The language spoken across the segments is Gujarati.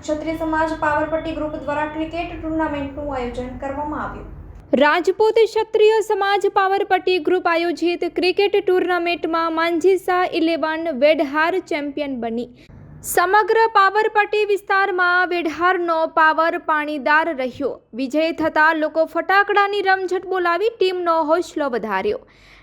ક્ષત્રિય સમાજ પાવરપટ્ટી ગ્રુપ દ્વારા ક્રિકેટ ટુર્નામેન્ટનું આયોજન કરવામાં આવ્યું. રાજપૂત ક્ષત્રિય સમાજ પાવરપટ્ટી ગ્રુપ આયોજિત ક્રિકેટ ટુર્નામેન્ટમાં માંજીસા ઇલેવન, વેડહાર ચેમ્પિયન બની. સમગ્ર પાવરપટ્ટી વિસ્તારમાં વેઢારનો પાવર પાણીદાર રહ્યો. વિજય થતાં લોકો ફટાકડાની રમઝટ બોલાવી ટીમનો હોંસલો વધાર્યો.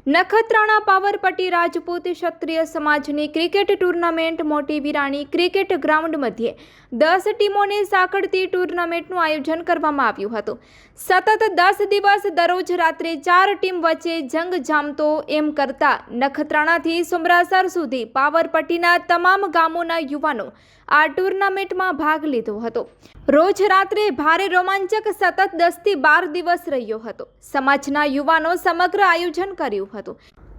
નખત્રાણા પાવરપટ્ટી રાજપૂત ક્ષત્રિય સમાજની ક્રિકેટ ટુર્નામેન્ટ, મોટી વિરાણી ક્રિકેટ ગ્રાઉન્ડ મધ્યે દસ ટીમોને સાંકળતી ટુર્નામેન્ટનું આયોજન કરવામાં આવ્યું હતું. સતત દસ દિવસ દરરોજ રાત્રે ચાર ટીમ વચ્ચે જંગ જામતો એમ કરતા નખત્રાણાથી સુમરાસર સુધી પાવરપટ્ટીના તમામ ગામોના યુવાનો આ ટુર્નામેન્ટમાં ભાગ લીધો હતો. રોજ રાત્રે ભારે રોમાંચક સતત દસથી બાર દિવસ રહ્યો હતો. સમાજના યુવાનો સમગ્ર આયોજન કર્યું હતું.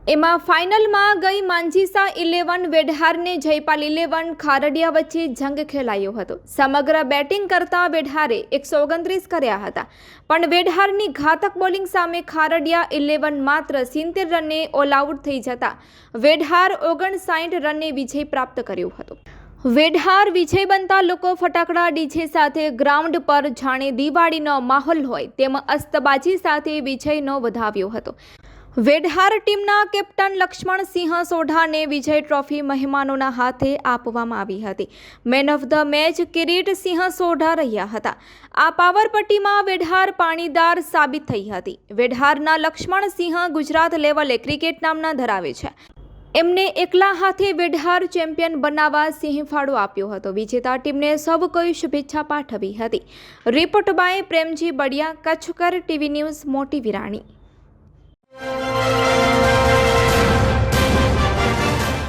એમાં ફાઇનલમાં ગઈ માંજીસા ઇલેવન, વેઢારને જયપાલ ઇલેવન, ખારડિયા વચ્ચે જંગ ખેલાયો હતો. સમગ્ર બેટિંગ કરતા વેઢારે એકસો ઓગણત્રીસ કર્યા હતા. પણ વેઢારની ઘાતક બોલિંગ સામે ખારડિયા ઇલેવન માત્ર સિત્તેર રને ઓલ આઉટ થઈ જતા વેઢહાર ઓગણસાઠ રને વિજય પ્રાપ્ત કર્યો હતો. વેઢહાર વિજય બનતા લોકો ફટાકડા ડીજે સાથે ગ્રાઉન્ડ પર જાણે દિવાળીનો માહોલ હોય તેમ અસ્તબાજી સાથે વિજયનો વધાવ્યો હતો. વેઢહાર ટીમના કેપ્ટન લક્ષ્મણસિંહ સોઢાને વિજય ટ્રોફી મહેમાનોના હાથે આપવામાં આવી હતી. Man of the match Kiritsinh Sodha રહ્યા હતા. આ પાવરપટ્ટીમાં વેઢહાર પાણીદાર સાબિત થઈ હતી. વેઢહારના લક્ષ્મણસિંહ ગુજરાત લેવલે ક્રિકેટ નામના ધરાવે છે. એમને એકલા હાથે વેઢાર ચેમ્પિયન બનાવવા સિંહ ફાળો આપ્યો હતો. વિજેતા ટીમને સૌ કોઈ શુભેચ્છા પાઠવી હતી. Report by Premji Badiya, Kutchkar TV news, Moti Virani.